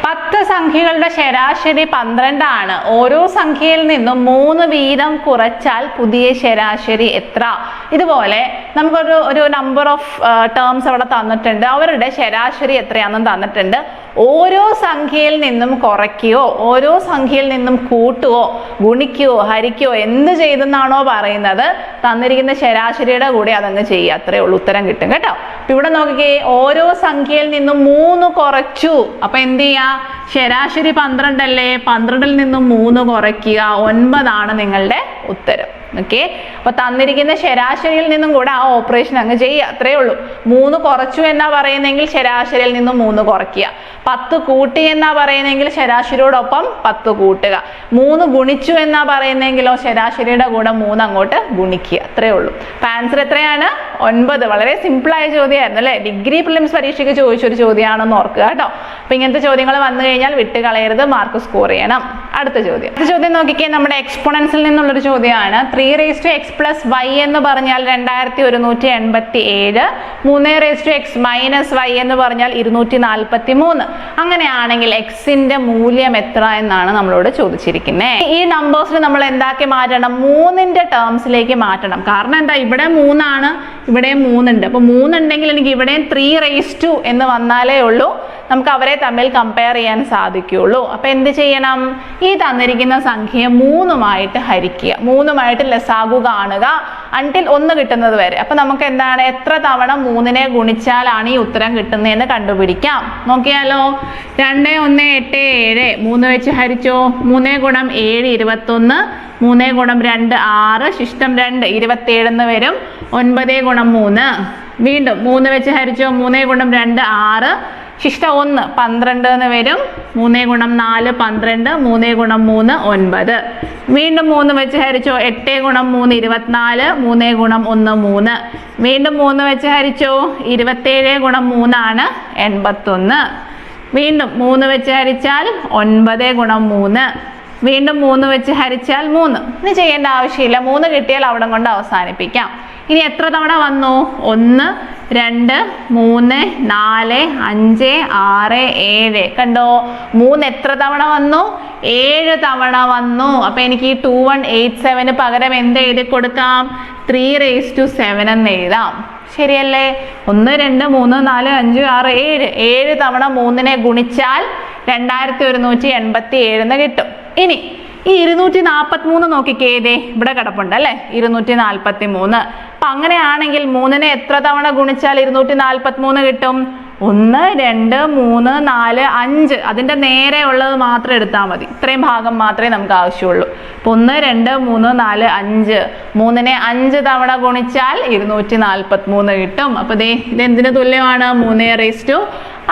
പത്ത് സംഖ്യകളുടെ ശരാശരി പന്ത്രണ്ടാണ്. ഓരോ സംഖ്യയിൽ നിന്നും മൂന്ന് വീതം കുറച്ചാൽ പുതിയ ശരാശരി എത്ര? ഇതുപോലെ നമുക്കൊരു ഒരു നമ്പർ ഓഫ് ടേംസ് അവിടെ തന്നിട്ടുണ്ട്. അവരുടെ ശരാശരി എത്രയാണെന്നും തന്നിട്ടുണ്ട്. ഓരോ സംഖ്യയിൽ നിന്നും കുറയ്ക്കുകയോ ഓരോ സംഖ്യയിൽ നിന്നും കൂട്ടുകയോ ഗുണിക്കുകയോ ഹരിക്കുകയോ എന്ത് ചെയ്തെന്നാണോ പറയുന്നത് തന്നിരിക്കുന്ന ശരാശരിയുടെ കൂടെ അതങ്ങ് ചെയ്യുക. അത്രേ ഉള്ളൂ ഉത്തരം കിട്ടും. കേട്ടോ? ഇവിടെ നോക്കിക്കേ. ഓരോ സംഖ്യയിൽ നിന്നും മൂന്ന് കുറച്ചു. അപ്പൊ എന്ത് ചെയ്യാ? ശരാശരി പന്ത്രണ്ടല്ലേ? പന്ത്രണ്ടിൽ നിന്നും മൂന്ന് കുറയ്ക്കുക. ഒൻപതാണ് നിങ്ങളുടെ ഉത്തരം. ഓക്കെ അപ്പൊ തന്നിരിക്കുന്ന ശരാശരിയിൽ നിന്നും കൂടെ ആ ഓപ്പറേഷൻ അങ്ങ് ചെയ്യുക. അത്രേ ഉള്ളൂ. മൂന്ന് കുറച്ചു എന്നാ പറയുന്നെങ്കിൽ ശരാശരിയിൽ നിന്നും മൂന്ന് കുറയ്ക്കുക. പത്ത് കൂട്ടി എന്നാ പറയുന്നെങ്കിൽ ശരാശരിയോടൊപ്പം പത്ത് കൂട്ടുക. മൂന്ന് ഗുണിച്ചു എന്നാ പറയുന്നെങ്കിലോ ശരാശരിയുടെ കൂടെ മൂന്ന് അങ്ങോട്ട് ഗുണിക്കുക. അത്രേ ഉള്ളൂ. ആൻസർ എത്രയാണ്? ഒൻപത്. വളരെ സിമ്പിൾ ആയ ചോദ്യമായിരുന്നു അല്ലേ? ഡിഗ്രി പ്രിലിംസ് പരീക്ഷയ്ക്ക് ചോദിച്ചൊരു ചോദ്യമാണെന്ന് ഓർക്കുക കേട്ടോ. അപ്പൊ ഇങ്ങനത്തെ ചോദ്യങ്ങൾ വന്നു കഴിഞ്ഞാൽ വിട്ടുകളയരുത്. മാർക്ക് സ്കോർ ചെയ്യണം. അടുത്ത ചോദ്യം. അടുത്ത ചോദ്യം നോക്കിക്കേ നമ്മുടെ എക്സ്പോണൻസിൽ നിന്നുള്ളൊരു ചോദ്യമാണ്. Three raise to x plus y എന്ന് പറഞ്ഞാൽ രണ്ടായിരത്തി ഒരുന്നൂറ്റി എൺപത്തി ഏഴ് മൂന്ന് raise to x minus y എന്ന് പറഞ്ഞാൽ ഇരുന്നൂറ്റി നാൽപ്പത്തി മൂന്ന് അങ്ങനെയാണെങ്കിൽ എക്സിന്റെ മൂല്യം എത്ര എന്നാണ് നമ്മളോട് ചോദിച്ചിരിക്കുന്നത് ഈ നമ്പേഴ്സിൽ നമ്മൾ എന്താക്കി മാറ്റണം? മൂന്നിന്റെ ടേംസിലേക്ക് മാറ്റണം. കാരണം എന്താ? ഇവിടെ മൂന്നാണ് ഇവിടെ മൂന്നുണ്ട്. അപ്പൊ മൂന്നുണ്ടെങ്കിൽ എനിക്ക് ഇവിടെയും ത്രീ റേസ് ടു എന്ന് വന്നാലേ ഉള്ളൂ. നമുക്ക് അവരെ തമ്മിൽ കമ്പയർ ചെയ്യാൻ സാധിക്കുകയുള്ളൂ. അപ്പൊ എന്ത് ചെയ്യണം? ഈ തന്നിരിക്കുന്ന സംഖ്യയെ മൂന്നുമായിട്ട് ഹരിക്കുക. മൂന്നുമായിട്ട് ലസാഗു കാണുക അൺടിൽ ഒന്ന് കിട്ടുന്നത് വരെ. അപ്പൊ നമുക്ക് എന്താണ്? എത്ര തവണ മൂന്നിനെ ഗുണിച്ചാലാണ് ഈ ഉത്തരം കിട്ടുന്നതെന്ന് കണ്ടുപിടിക്കാം. നോക്കിയാലോ? രണ്ട് ഒന്ന് എട്ട് ഏഴ്. മൂന്ന് വെച്ച് ഹരിച്ചോ? മൂന്ന് ഗുണം ഏഴ് ഇരുപത്തൊന്ന്. മൂന്ന് ഗുണം രണ്ട് ആറ്. ശിഷ്ടം രണ്ട് ഇരുപത്തേഴെന്ന് വരും. ഒൻപത് ഗുണം മൂന്ന്. വീണ്ടും മൂന്ന് വെച്ച് ഹരിച്ചോ? മൂന്ന് ഗുണം രണ്ട് ആറ്. ശിഷ്ട ഒന്ന് പന്ത്രണ്ട് എന്ന് വരും. മൂന്നേ ഗുണം നാല് പന്ത്രണ്ട് മൂന്നേ ഗുണം മൂന്ന് ഒൻപത്. വീണ്ടും മൂന്ന് വെച്ച് ഹരിച്ചോ എട്ടേ ഗുണം മൂന്ന് ഇരുപത്തിനാല് മൂന്നേ ഗുണം ഒന്ന് മൂന്ന്. വീണ്ടും മൂന്ന് വെച്ച് ഹരിച്ചോ ഇരുപത്തേഴ് ഗുണം മൂന്നാണ് എൺപത്തൊന്ന്. വീണ്ടും മൂന്ന് വെച്ച് ഹരിച്ചാൽ ഒൻപത് ഗുണം മൂന്ന്. വീണ്ടും മൂന്ന് വെച്ച് ഹരിച്ചാൽ മൂന്ന്. ഇനി ചെയ്യേണ്ട ആവശ്യമില്ല. മൂന്ന് കിട്ടിയാൽ അവിടെ കൊണ്ട് അവസാനിപ്പിക്കാം. ഇനി എത്ര തവണ വന്നു? ഒന്ന് രണ്ട് മൂന്ന് നാല് അഞ്ച് ആറ് ഏഴ്. കണ്ടോ? മൂന്ന് എത്ര തവണ വന്നു? ഏഴ് തവണ വന്നു. അപ്പൊ എനിക്ക് ഈ ടു വൺ എയ്റ്റ് സെവന് പകരം എന്ത് എഴുതി കൊടുക്കാം? ത്രീ റേസ് ടു സെവൻ എന്ന് എഴുതാം. ശരിയല്ലേ? ഒന്ന് രണ്ട് മൂന്ന് നാല് അഞ്ച് ആറ് ഏഴ്. ഏഴ് തവണ മൂന്നിനെ ഗുണിച്ചാൽ രണ്ടായിരത്തി ഒരുന്നൂറ്റി എൺപത്തി ഏഴെന്ന് കിട്ടും. ഇനി ഈ ഇരുന്നൂറ്റി നാൽപ്പത്തി മൂന്ന് നോക്കിക്കേ ദേ ഇവിടെ കിടപ്പുണ്ട് അല്ലേ? ഇരുന്നൂറ്റി നാൽപ്പത്തി മൂന്ന് അപ്പൊ അങ്ങനെയാണെങ്കിൽ മൂന്നിനെ എത്ര തവണ ഗുണിച്ചാൽ ഇരുന്നൂറ്റി നാൽപ്പത്തി മൂന്ന് കിട്ടും? ഒന്ന് രണ്ട് മൂന്ന് നാല് അഞ്ച്. അതിന്റെ നേരെ ഉള്ളത് മാത്രം എടുത്താൽ മതി. ഇത്രയും ഭാഗം മാത്രമേ നമുക്ക് ആവശ്യമുള്ളൂ. അപ്പൊ ഒന്ന് രണ്ട് മൂന്ന് നാല് അഞ്ച്. മൂന്നിനെ അഞ്ച് തവണ ഗുണിച്ചാൽ ഇരുന്നൂറ്റി നാൽപ്പത്തി മൂന്ന് കിട്ടും. അപ്പൊ ദേ ഇത് എന്തിന് തുല്യമാണ്? മൂന്ന് റേസ് ടു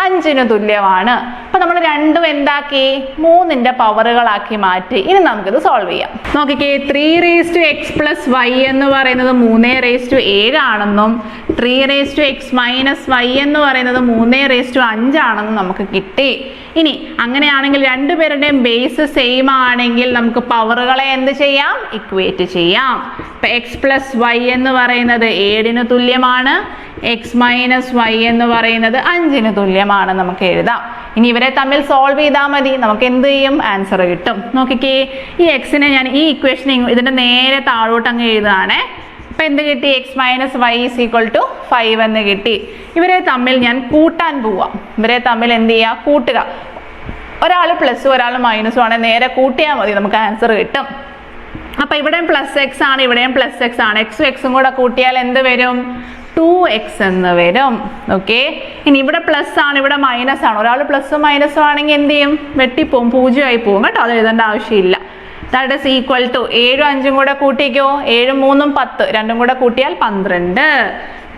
അഞ്ചിന് തുല്യമാണ്. അപ്പൊ നമ്മൾ രണ്ടും എന്താക്കി? മൂന്നിന്റെ പവറുകളാക്കി മാറ്റി. ഇനി നമുക്കിത് സോൾവ് ചെയ്യാം. നോക്കിക്കേ three raise to x plus y എന്ന് പറയുന്നത് മൂന്ന് raise to ഏഴാണെന്നും three raise to x minus y എന്ന് പറയുന്നത് മൂന്ന് റേസ് ടു അഞ്ചാണെന്ന് നമുക്ക് കിട്ടി. ഇനി അങ്ങനെയാണെങ്കിൽ രണ്ടുപേരുടെയും ബേസ് സെയിം ആണെങ്കിൽ നമുക്ക് പവറുകളെ എന്ത് ചെയ്യാം? ഇക്വേറ്റ് ചെയ്യാം. ഇപ്പം എക്സ് പ്ലസ് വൈ എന്ന് പറയുന്നത് ഏഴിന് തുല്യമാണ്. എക്സ് മൈനസ് വൈ എന്ന് പറയുന്നത് അഞ്ചിന് തുല്യമാണ് നമുക്ക് എഴുതാം. ഇനി ഇവരെ തമ്മിൽ സോൾവ് ചെയ്താൽ മതി. നമുക്ക് എന്ത് ചെയ്യും? ആൻസർ കിട്ടും. നോക്കിക്കേ ഈ എക്സിനെ ഞാൻ ഈ ഇക്വേഷൻ ഇതിന്റെ നേരെ താഴോട്ട് അങ്ങ് എഴുതുകയാണേ അപ്പൊ എന്ത് കിട്ടി? X minus y is equal to five എന്ന് കിട്ടി. ഇവരെ തമ്മിൽ ഞാൻ കൂട്ടാൻ പോവാം. ഇവരെ തമ്മിൽ എന്ത് ചെയ്യുക കൂട്ടുക. ഒരാൾ പ്ലസ് ഒരാൾ മൈനസും ആണ്. നേരെ കൂട്ടിയാൽ മതി. നമുക്ക് ആൻസർ കിട്ടും. അപ്പം ഇവിടെയും പ്ലസ് എക്സ് ആണ് ഇവിടെയും പ്ലസ് എക്സ് ആണ്. എക്സും എക്സും കൂടെ കൂട്ടിയാൽ എന്ത് വരും? ടു എക്സ് എന്ന് വരും. ഓക്കെ ഇനി ഇവിടെ പ്ലസ് ആണ് ഇവിടെ മൈനസ് ആണ്. ഒരാൾ പ്ലസും മൈനസും ആണെങ്കിൽ എന്ത് ചെയ്യും? വെട്ടിപ്പോവും പൂജ്യമായി പോകും കേട്ടോ? അത് എഴുതേണ്ട ആവശ്യമില്ല. ദാറ്റ് ഇസ് ഈക്വൽ ടു ഏഴും അഞ്ചും കൂടെ കൂട്ടിക്കോ. ഏഴും മൂന്നും പത്ത്. രണ്ടും കൂടെ കൂട്ടിയാൽ പന്ത്രണ്ട്.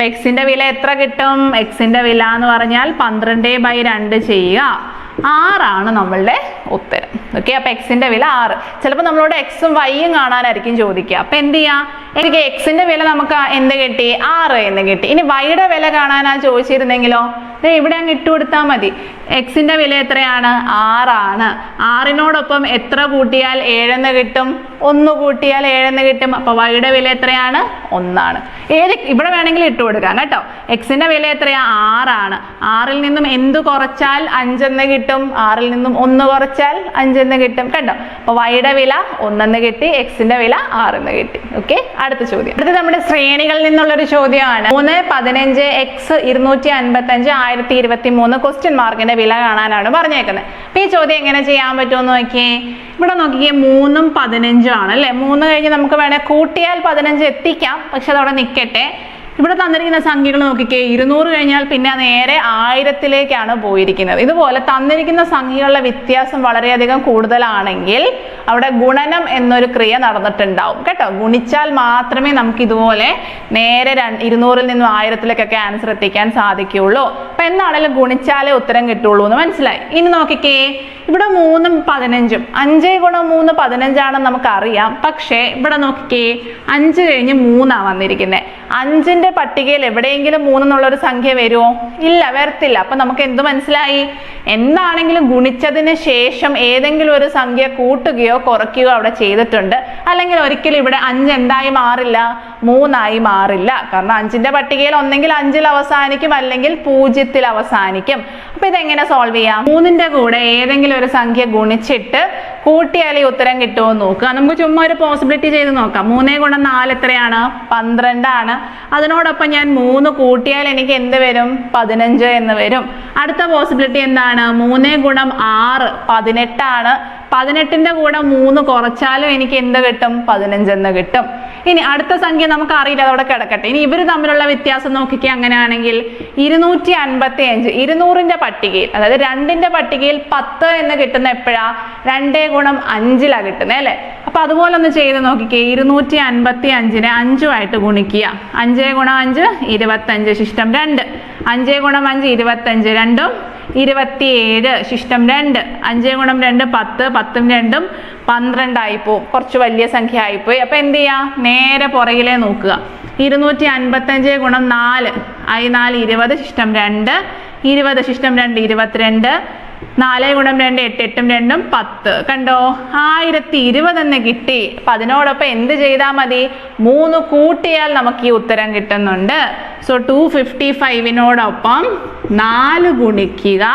എക്സിന്റെ വില എത്ര കിട്ടും? എക്സിന്റെ വില എന്ന് പറഞ്ഞാൽ പന്ത്രണ്ട് ബൈ രണ്ട് ചെയ്യുക. ആറാണ് നമ്മളുടെ ഉത്തരം. ഓക്കെ അപ്പൊ എക്സിന്റെ വില ആറ്. ചിലപ്പോൾ നമ്മളോട് എക്സും വൈയും കാണാനായിരിക്കും ചോദിക്കുക. അപ്പൊ എന്ത് ചെയ്യാം? എനിക്ക് എക്സിന്റെ വില നമുക്ക് എന്ത് കിട്ടി? ആറ് എന്ന് കിട്ടി. ഇനി വൈയുടെ വില കാണാനാ ചോദിച്ചിരുന്നെങ്കിലോ? ഇവിടെ അങ്ങ് ഇട്ട് കൊടുത്താൽ മതി. എക്സിന്റെ വില എത്രയാണ്? ആറാണ്. ആറിനോടൊപ്പം എത്ര കൂട്ടിയാൽ ഏഴെന്ന് കിട്ടും? ഒന്ന് കൂട്ടിയാൽ ഏഴെന്ന് കിട്ടും. അപ്പൊ വൈയുടെ വില എത്രയാണ്? ഒന്നാണ്. ഏത് ഇവിടെ വേണമെങ്കിൽ ഇട്ട് കൊടുക്കാം കേട്ടോ. എക്സിന്റെ വില എത്രയാ? ആറാണ്. ആറിൽ നിന്നും എന്ത് കുറച്ചാൽ അഞ്ചെന്ന് കിട്ടും? ആറിൽ നിന്നും ഒന്ന് കുറച്ചാൽ അഞ്ചെന്ന് കിട്ടും. കേട്ടോ അപ്പൊ വൈയുടെ വില ഒന്നെന്ന് കിട്ടി എക്സിന്റെ വില ആറെന്ന് കിട്ടി. ഓക്കെ അടുത്ത ചോദ്യം. അടുത്ത നമ്മുടെ ശ്രേണികളിൽ നിന്നുള്ള ഒരു ചോദ്യമാണ്. മൂന്ന് പതിനഞ്ച് എക്സ് ഇരുന്നൂറ്റി അൻപത്തി അഞ്ച് ആയിരത്തി ഇരുപത്തി മൂന്ന് ക്വസ്റ്റ്യൻ മാർക്കിന്റെ വില കാണാനാണ് പറഞ്ഞേക്കുന്നത്. അപ്പൊ ഈ ചോദ്യം എങ്ങനെ ചെയ്യാൻ പറ്റുമെന്ന് നോക്കിയേ. ഇവിടെ നോക്കിയേ മൂന്നും പതിനഞ്ചും ആണ് അല്ലെ? മൂന്ന് കഴിഞ്ഞ് നമുക്ക് വേണേൽ കൂട്ടിയാൽ പതിനഞ്ച് എത്തിക്കാം. പക്ഷെ അതവിടെ നിൽക്കട്ടെ ഇവിടെ തന്നിരിക്കുന്ന സംഖ്യകൾ നോക്കിക്കേ ഇരുന്നൂറ് കഴിഞ്ഞാൽ പിന്നെ നേരെ ആയിരത്തിലേക്കാണ് പോയിരിക്കുന്നത്. ഇതുപോലെ തന്നിരിക്കുന്ന സംഖ്യകളുടെ വ്യത്യാസം വളരെയധികം കൂടുതലാണെങ്കിൽ അവിടെ ഗുണനം എന്നൊരു ക്രിയ നടന്നിട്ടുണ്ടാവും. കേട്ടോ? ഗുണിച്ചാൽ മാത്രമേ നമുക്ക് ഇതുപോലെ നേരെ ഇരുന്നൂറിൽ നിന്നും ആയിരത്തിലേക്കൊക്കെ ആൻസർ എത്തിക്കാൻ സാധിക്കുകയുള്ളൂ. അപ്പൊ എന്താണെങ്കിലും ഗുണിച്ചാലേ ഉത്തരം കിട്ടുള്ളൂ എന്ന് മനസ്സിലായി. ഇനി നോക്കിക്കേ ഇവിടെ മൂന്നും പതിനഞ്ചും. അഞ്ചേ ഗുണം മൂന്ന് പതിനഞ്ചാണെന്ന് നമുക്കറിയാം. പക്ഷേ ഇവിടെ നോക്കിക്കേ അഞ്ച് കഴിഞ്ഞ് മൂന്നാണ് വന്നിരിക്കുന്നത്. അഞ്ചിന്റെ പട്ടികയിൽ എവിടെയെങ്കിലും മൂന്നെന്നുള്ള ഒരു സംഖ്യ വരുമോ ഇല്ല വരത്തില്ല. അപ്പൊ നമുക്ക് എന്ത് മനസ്സിലായി? എന്താണെങ്കിലും ഗുണിച്ചതിന് ശേഷം ഏതെങ്കിലും ഒരു സംഖ്യ കൂട്ടുകയോ കുറയ്ക്കുകയോ അവിടെ ചെയ്തിട്ടുണ്ട്. അല്ലെങ്കിൽ ഒരിക്കലും ഇവിടെ അഞ്ച് എന്തായി മാറില്ല മൂന്നായി മാറില്ല. കാരണം അഞ്ചിന്റെ പട്ടികയിൽ ഒന്നെങ്കിൽ അഞ്ചിൽ അവസാനിക്കും അല്ലെങ്കിൽ പൂജ്യത്തിൽ അവസാനിക്കും. അപ്പൊ ഇതെങ്ങനെ സോൾവ് ചെയ്യാം? മൂന്നിന്റെ കൂടെ ഏതെങ്കിലും ഒരു സംഖ്യ ഗുണിച്ചിട്ട് കൂട്ടിയാലേ ഉത്തരം കിട്ടുമോ നോക്കുക. നമുക്ക് ചുമ്മാ ഒരു പോസിബിലിറ്റി ചെയ്ത് നോക്കാം. മൂന്നേ ഗുണം നാല് എത്രയാണ്? പന്ത്രണ്ടാണ്. അതിനോടൊപ്പം ഞാൻ മൂന്ന് കൂട്ടിയാൽ എനിക്ക് എന്ത് വരും? പതിനഞ്ച് എന്ന് വരും. അടുത്ത പോസിബിലിറ്റി എന്താണ്? മൂന്ന് ഗുണം ആറ് പതിനെട്ടാണ്. പതിനെട്ടിന്റെ കൂടെ മൂന്ന് കുറച്ചാലും എനിക്ക് എന്ത് കിട്ടും? പതിനഞ്ചെന്ന് കിട്ടും. ഇനി അടുത്ത സംഖ്യ നമുക്ക് അറിയില്ല അതവിടെ കിടക്കട്ടെ. ഇനി ഇവർ തമ്മിലുള്ള വ്യത്യാസം നോക്കിക്കുക അങ്ങനെയാണെങ്കിൽ ഇരുന്നൂറ്റി അൻപത്തി അഞ്ച് ഇരുന്നൂറിന്റെ പട്ടികയിൽ അതായത് രണ്ടിന്റെ പട്ടികയിൽ പത്ത് എന്ന് കിട്ടുന്ന എപ്പോഴാ? രണ്ടേ ഗുണം അഞ്ചിലാ കിട്ടുന്നത് അല്ലേ? അപ്പൊ അതുപോലെ ഒന്ന് ചെയ്ത് നോക്കിക്കേ ഇരുന്നൂറ്റി അൻപത്തി അഞ്ചിനെ അഞ്ചുമായിട്ട് ഗുണിക്കുക. അഞ്ചേ ഗുണം അഞ്ച് ഇരുപത്തഞ്ച് ശിഷ്ടം രണ്ട്. അഞ്ച് ഗുണം അഞ്ച് ഇരുപത്തഞ്ച് രണ്ടും. ഇരുപത്തിയേഴ് ശിഷ്ടം രണ്ട്. അഞ്ച് ഗുണം രണ്ട് പത്ത് പത്തും രണ്ടും പന്ത്രണ്ടായി പോവും. കുറച്ച് വലിയ സംഖ്യ ആയിപ്പോയി അപ്പൊ എന്ത് ചെയ്യാ? നേരെ പുറകിലേ നോക്കുക. ഇരുന്നൂറ്റി അൻപത്തഞ്ച് ഗുണം നാല്. ഐ നാല് ഇരുപത് ശിഷ്ടം രണ്ട്. ഇരുപത് ശിഷ്ടം രണ്ട് ഇരുപത്തിരണ്ട്. നാല് ഗുണം രണ്ട് എട്ട് എട്ടും രണ്ടും പത്ത്. കണ്ടോ? ആയിരത്തി ഇരുപത് എന്ന് കിട്ടി. അപ്പൊ അതിനോടൊപ്പം എന്ത് ചെയ്താൽ മതി? മൂന്ന് കൂട്ടിയാൽ നമുക്ക് ഈ ഉത്തരം കിട്ടുന്നുണ്ട്. സോ ടു ഫിഫ്റ്റി ഫൈവിനോടൊപ്പം നാല് ഗുണിക്കുക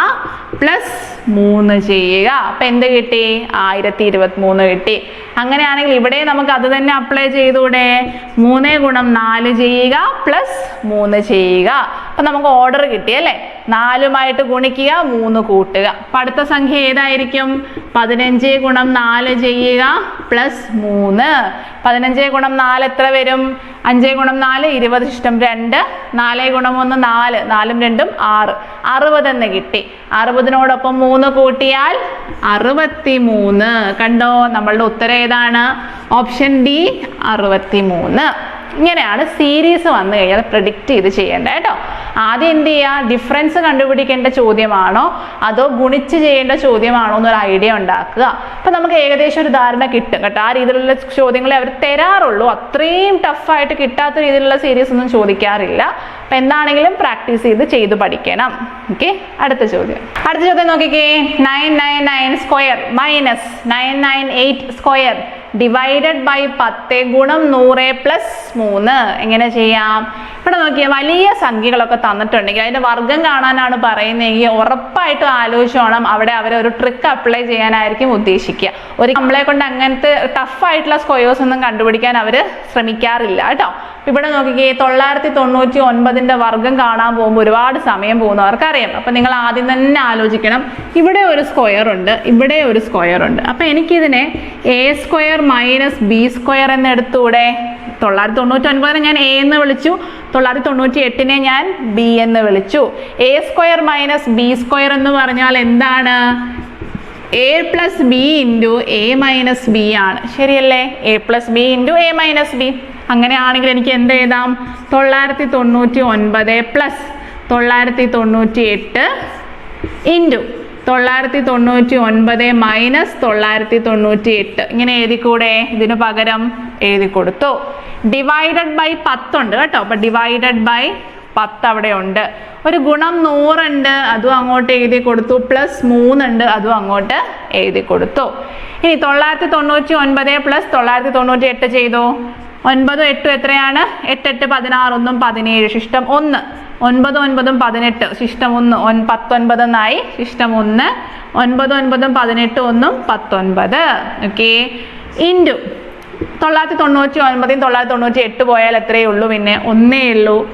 പ്ലസ് മൂന്ന് ചെയ്യുക. അപ്പൊ എന്ത് കിട്ടി? ആയിരത്തി ഇരുപത്തി മൂന്ന് കിട്ടി. അങ്ങനെയാണെങ്കിൽ ഇവിടെ നമുക്ക് അത് തന്നെ അപ്ലൈ ചെയ്തൂടെ മൂന്ന് ഗുണം നാല് ചെയ്യുക പ്ലസ് മൂന്ന് ചെയ്യുക. അപ്പൊ നമുക്ക് ഓർഡർ കിട്ടി അല്ലേ? നാലുമായിട്ട് ഗുണിക്കുക മൂന്ന് കൂട്ടുക. അപ്പൊ അടുത്ത സംഖ്യ ഏതായിരിക്കും? പതിനഞ്ച് ഗുണം നാല് ചെയ്യുക പ്ലസ് മൂന്ന്. പതിനഞ്ച് ഗുണം നാല് എത്ര വരും? അഞ്ച് ഗുണം നാല് ഇരുപത് ഇഷ്ടം രണ്ട്. നാല് ഗുണം ഒന്ന് നാല്. നാലും രണ്ടും ആറ്. അറുപത് എന്ന് കിട്ടി. അറുപതിനോടൊപ്പം മൂന്ന് കൂട്ടിയാൽ അറുപത്തി മൂന്ന് കണ്ടോ നമ്മളുടെ ഉത്തരം ഏതാണ്? ഓപ്ഷൻ ഡി അറുപത്തി മൂന്ന് ഇങ്ങനെയാണ് സീരീസ് വന്നു കഴിഞ്ഞാൽ പ്രിഡിക്റ്റ് ചെയ്ത് ചെയ്യേണ്ടത് കേട്ടോ. ആദ്യം എന്ത് ചെയ്യുക? ഡിഫറൻസ് കണ്ടുപിടിക്കേണ്ട ചോദ്യമാണോ? അതോ ഗുണിച്ച് ചെയ്യേണ്ട ചോദ്യമാണോ എന്നൊരു ഐഡിയ ഉണ്ടാക്കുക. അപ്പം നമുക്ക് ഏകദേശം ഒരു ധാരണ കിട്ടും കേട്ടോ. ആ രീതിയിലുള്ള ചോദ്യങ്ങളെ അവർ തരാറുള്ളൂ. അത്രയും ടഫായിട്ട് കിട്ടാത്ത രീതിയിലുള്ള സീരീസ് ഒന്നും ചോദിക്കാറില്ല. അപ്പം എന്താണെങ്കിലും പ്രാക്ടീസ് ചെയ്ത് ചെയ്ത് പഠിക്കണം. ഓക്കെ അടുത്ത ചോദ്യം. അടുത്ത ചോദ്യം നോക്കിക്കേ. Nine nine nine square minus nine nine eight square divided by പത്ത് ഗുണം നൂറ് പ്ലസ് മൂന്ന്. എങ്ങനെ ചെയ്യാം? ഇവിടെ നോക്കിയാൽ വലിയ സംഖ്യകളൊക്കെ തന്നിട്ടുണ്ടെങ്കിൽ അതിന്റെ വർഗം കാണാനാണ് പറയുന്നതെങ്കിൽ ഉറപ്പായിട്ടും ആലോചിച്ചോണം അവിടെ അവർ ഒരു ട്രിക്ക് അപ്ലൈ ചെയ്യാനായിരിക്കും ഉദ്ദേശിക്കുക. ഒരു നമ്മളെ കൊണ്ട് അങ്ങനത്തെ ടഫായിട്ടുള്ള സ്ക്വയേഴ്സ് ഒന്നും കണ്ടുപിടിക്കാൻ അവർ ശ്രമിക്കാറില്ല കേട്ടോ. ഇവിടെ നോക്കിക്കേ തൊള്ളായിരത്തി തൊണ്ണൂറ്റി ഒൻപതിന്റെ വർഗം കാണാൻ പോകുമ്പോൾ ഒരുപാട് സമയം പോകുന്നവർക്ക് അറിയാം അപ്പൊ നിങ്ങൾ ആദ്യം തന്നെ ആലോചിക്കണം ഇവിടെ ഒരു സ്ക്വയർ ഉണ്ട് ഇവിടെ ഒരു സ്ക്വയർ ഉണ്ട്. അപ്പൊ എനിക്കിതിനെ a square minus b square എന്ന് എടുത്തൂടെ? തൊള്ളായിരത്തി തൊണ്ണൂറ്റി ഒൻപതിനെ ഞാൻ എ എന്ന് വിളിച്ചു. തൊള്ളായിരത്തി തൊണ്ണൂറ്റി എട്ടിനെ ഞാൻ ബി എന്ന് വിളിച്ചു. A square minus b square എന്ന് പറഞ്ഞാൽ എന്താണ്? A plus b into a minus b ആണ്. ശരിയല്ലേ? A plus b into a minus b അങ്ങനെയാണെങ്കിൽ എനിക്ക് എന്ത് എഴുതാം? തൊള്ളായിരത്തി തൊണ്ണൂറ്റി ഒൻപത് പ്ലസ് തൊള്ളായിരത്തി തൊണ്ണൂറ്റി എട്ട് ഇന്റു തൊള്ളായിരത്തി തൊണ്ണൂറ്റി ഒൻപത് മൈനസ് തൊള്ളായിരത്തി തൊണ്ണൂറ്റി എട്ട് ഇങ്ങനെ എഴുതിക്കൂടെ? ഇതിനു പകരം എഴുതി കൊടുത്തു ഡിവൈഡഡ് ബൈ പത്തുണ്ട് കേട്ടോ. അപ്പൊ ഡിവൈഡഡ് ബൈ പത്ത് അവിടെ ഉണ്ട് ഒരു ഗുണം നൂറുണ്ട് അതും അങ്ങോട്ട് എഴുതി കൊടുത്തു പ്ലസ് മൂന്നുണ്ട് അതും അങ്ങോട്ട് എഴുതി കൊടുത്തു ഇനി തൊള്ളായിരത്തി തൊണ്ണൂറ്റി ഒൻപത് പ്ലസ് തൊള്ളായിരത്തി തൊണ്ണൂറ്റി എട്ട് ചെയ്തു. ഒൻപതും എട്ടും എത്രയാണ്? എട്ടെട്ട് പതിനാറൊന്നും പതിനേഴ് ശിഷ്ടം ഒന്ന്. ഒൻപത് ഒൻപതും പതിനെട്ട് ശിഷ്ടം ഒന്ന്. ഒൻ പത്തൊൻപതെന്നായി? ശിഷ്ടം ഒന്ന്. ഒൻപത് ഒൻപതും പതിനെട്ട് ഒന്നും പത്തൊൻപത്. ഓക്കെ ഇന്റു തൊള്ളായിരത്തി തൊണ്ണൂറ്റി ഒൻപതിൽ തൊള്ളായിരത്തി തൊണ്ണൂറ്റി എട്ട് പോയാൽ എത്രയേ ഉള്ളൂ? പിന്നെ ഒന്നേ ഉള്ളൂ.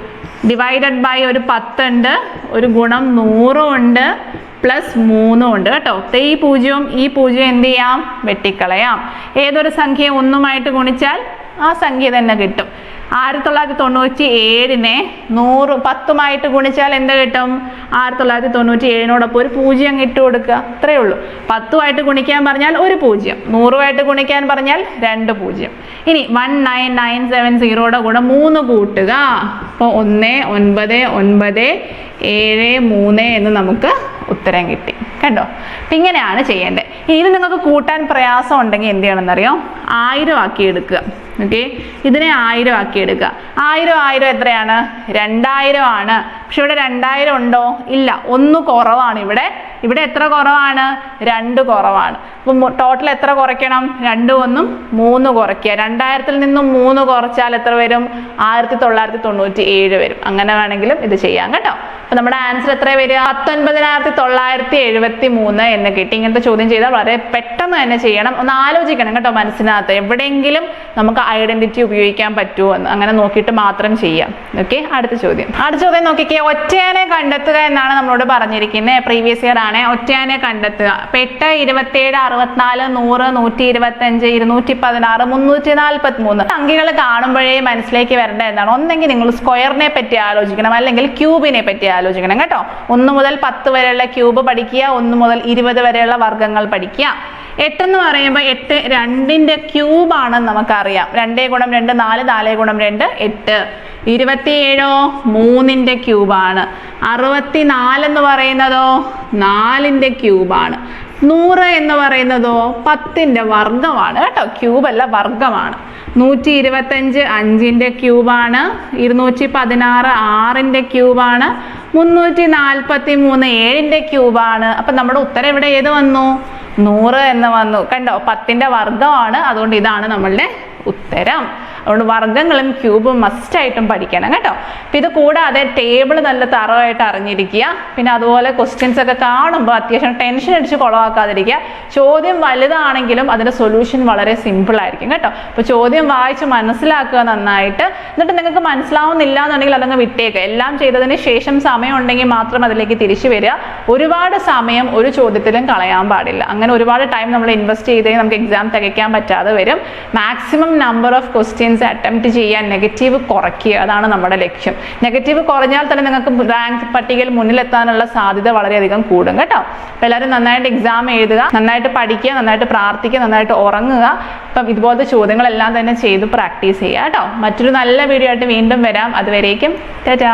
ഡിവൈഡഡ് ബൈ ഒരു പത്തുണ്ട് ഒരു ഗുണം നൂറും ഉണ്ട്. പ്ലസ് മൂന്നും ഉണ്ട് കേട്ടോ. ഈ പൂജ്യവും ഈ പൂജ്യവും എന്ത് ചെയ്യാം? വെട്ടിക്കളയാം. ഏതൊരു സംഖ്യ ഒന്നുമായിട്ട് ഗുണിച്ചാൽ ആ സംഖ്യ തന്നെ കിട്ടും. ആയിരത്തി തൊള്ളായിരത്തി തൊണ്ണൂറ്റി ഏഴിനെ നൂറ് പത്തുമായിട്ട് ഗുണിച്ചാൽ എന്ത് കിട്ടും? ആയിരത്തി തൊള്ളായിരത്തി തൊണ്ണൂറ്റി ഏഴിനോടൊപ്പം ഒരു പൂജ്യം ഇട്ട് കൊടുക്കുക. അത്രയേ ഉള്ളൂ. പത്തുമായിട്ട് ഗുണിക്കാൻ പറഞ്ഞാൽ ഒരു പൂജ്യം. നൂറുമായിട്ട് ഗുണിക്കാൻ പറഞ്ഞാൽ രണ്ട് പൂജ്യം. ഇനി വൺ നയൻ നയൻ സെവൻ സീറോയുടെ കൂടെ മൂന്ന് കൂട്ടുക. അപ്പോൾ ഒന്ന് ഒൻപത് ഒൻപത് ഏഴ് മൂന്ന് എന്ന് നമുക്ക് ഉത്തരം കിട്ടി. കണ്ടോ? അപ്പം ഇങ്ങനെയാണ് ചെയ്യേണ്ടത്. ഇനി നിങ്ങൾക്ക് കൂട്ടാൻ പ്രയാസം ഉണ്ടെങ്കിൽ എന്ത് ചെയ്യണമെന്നറിയോ? ആയിരം ആക്കി എടുക്കുക. ഓക്കെ ഇതിനെ ആയിരം ആക്കി എടുക്കുക ആയിരം ആയിരം എത്രയാണ്? രണ്ടായിരം ആണ്. പക്ഷെ ഇവിടെ രണ്ടായിരം ഉണ്ടോ? ഇല്ല. ഒന്ന് കുറവാണ് ഇവിടെ. ഇവിടെ എത്ര കുറവാണ്? രണ്ട് കുറവാണ്. അപ്പം ടോട്ടൽ എത്ര കുറയ്ക്കണം? രണ്ടും ഒന്നും മൂന്ന് കുറയ്ക്കുക. രണ്ടായിരത്തിൽ നിന്നും മൂന്ന് കുറച്ചാൽ എത്ര വരും? ആയിരത്തി തൊള്ളായിരത്തി തൊണ്ണൂറ്റി ഏഴ് വരും. അങ്ങനെ വേണമെങ്കിലും ഇത് ചെയ്യാം കേട്ടോ. അപ്പൊ നമ്മുടെ ആൻസർ എത്ര വരിക? പത്തൊൻപതിനായിരത്തി തൊള്ളായിരത്തി എഴുപത്തി മൂന്ന് എന്ന് കിട്ടി. ഇങ്ങനത്തെ ചോദ്യം ചെയ്താൽ വളരെ പെട്ടെന്ന് തന്നെ ചെയ്യണം. ഒന്ന് ആലോചിക്കണം കേട്ടോ മനസ്സിനകത്ത്. എവിടെയെങ്കിലും നമുക്ക് ഐഡന്റിറ്റി ഉപയോഗിക്കാൻ പറ്റുമോ എന്ന് അങ്ങനെ നോക്കിയിട്ട് മാത്രം ചെയ്യാം. ഓക്കെ അടുത്ത ചോദ്യം. അടുത്ത ചോദ്യം നോക്കിക്കേ ഒറ്റയാനെ കണ്ടെത്തുക എന്നാണ് നമ്മളോട് പറഞ്ഞിരിക്കുന്നത് പ്രീവിയസ് ഇയർ ആണ്. ഒറ്റയാനെ കണ്ടെത്തുക. പെട്ട് ഇരുപത്തിയേഴ് അറുപത്തിനാല് നൂറ് നൂറ്റി ഇരുപത്തി അഞ്ച് ഇരുന്നൂറ്റി പതിനാറ് മുന്നൂറ്റി നാൽപ്പത്തി മൂന്ന് സംഖ്യകൾ കാണുമ്പോഴേ മനസ്സിലേക്ക് വരേണ്ട എന്താണ്? ഒന്നെങ്കിൽ നിങ്ങൾ സ്ക്വയറിനെ പറ്റി ആലോചിക്കണം. അല്ലെങ്കിൽ ക്യൂബിനെ പറ്റി ആലോചിക്കണം. കേട്ടോ? ഒന്ന് മുതൽ പത്ത് വരെയുള്ള ക്യൂബ് പഠിക്കുക. ഒന്ന് മുതൽ ഇരുപത് വരെയുള്ള വർഗങ്ങൾ പഠിക്കുക. എട്ടെന്ന് പറയുമ്പോൾ എട്ട് രണ്ടിന്റെ ക്യൂബാണെന്ന് നമുക്കറിയാം. രണ്ടേ ഗുണം രണ്ട് നാല് നാലേ ഗുണം രണ്ട് എട്ട്. ഇരുപത്തിയേഴോ? മൂന്നിന്റെ ക്യൂബാണ് അറുപത്തി നാലെന്ന് പറയുന്നതോ? നാലിന്റെ ക്യൂബാണ് നൂറ് എന്ന് പറയുന്നതോ പത്തിന്റെ വർഗമാണ് കേട്ടോ. ക്യൂബ് ക്യൂബല്ല വർഗമാണ് നൂറ്റി ഇരുപത്തഞ്ച് അഞ്ചിന്റെ ക്യൂബാണ് ഇരുന്നൂറ്റി പതിനാറ് ആറിന്റെ ക്യൂബാണ് മുന്നൂറ്റി നാൽപ്പത്തി മൂന്ന് ഏഴിന്റെ ക്യൂബാണ്. അപ്പം നമ്മുടെ ഉത്തരം ഇവിടെ ഏത് വന്നു? നൂറ് എന്ന് വന്നു. കണ്ടോ? പത്തിന്റെ വർഗമാണ് അതുകൊണ്ട് ഇതാണ് നമ്മളുടെ ഉത്തരം. അതുകൊണ്ട് വർഗങ്ങളും ക്യൂബും മസ്റ്റ് ആയിട്ടും പഠിക്കണം കേട്ടോ. അപ്പം ഇത് കൂടാതെ ടേബിൾ നല്ല തറവായിട്ട് അറിഞ്ഞിരിക്കുക. പിന്നെ അതുപോലെ ക്വസ്റ്റ്യൻസ് ഒക്കെ കാണുമ്പോൾ അത്യാവശ്യം ടെൻഷൻ അടിച്ച് കുളവാക്കാതിരിക്കുക. ചോദ്യം വലുതാണെങ്കിലും അതിന്റെ സൊല്യൂഷൻ വളരെ സിമ്പിൾ ആയിരിക്കും കേട്ടോ. അപ്പോൾ ചോദ്യം വായിച്ച് മനസ്സിലാക്കുക നന്നായിട്ട്. എന്നിട്ട് നിങ്ങൾക്ക് മനസ്സിലാവുന്നില്ല എന്നുണ്ടെങ്കിൽ അതങ്ങ് വിട്ടേക്കുക എല്ലാം ചെയ്തതിന് ശേഷം സമയം ഉണ്ടെങ്കിൽ മാത്രം അതിലേക്ക് തിരിച്ചു വരിക. ഒരുപാട് സമയം ഒരു ചോദ്യത്തിലും കളയാൻ പാടില്ല. അങ്ങനെ ഒരുപാട് ടൈം നമ്മൾ ഇൻവെസ്റ്റ് ചെയ്തേ നമുക്ക് എക്സാം തികയ്ക്കാൻ പറ്റാതെ വരും. Maximum number of questions questions attempt ചെയ്യാൻ നെഗറ്റീവ് കുറയ്ക്കുക. അതാണ് നമ്മുടെ ലക്ഷ്യം. നെഗറ്റീവ് കുറഞ്ഞാൽ തന്നെ നിങ്ങൾക്ക് റാങ്ക് പട്ടികയിൽ മുന്നിലെത്താനുള്ള സാധ്യത വളരെയധികം കൂടും കേട്ടോ. അപ്പോൾ എല്ലാവരും നന്നായിട്ട് എക്സാം എഴുതുക നന്നായിട്ട് പഠിക്കുക നന്നായിട്ട് പ്രാർത്ഥിക്കുക നന്നായിട്ട് ഉറങ്ങുക. അപ്പം ഇതുപോലത്തെ ചോദ്യങ്ങളെല്ലാം തന്നെ ചെയ്ത് പ്രാക്ടീസ് ചെയ്യുക കേട്ടോ. മറ്റൊരു നല്ല വീഡിയോ ആയിട്ട് വീണ്ടും വരാം. അതുവരേക്കും ടാറ്റാ.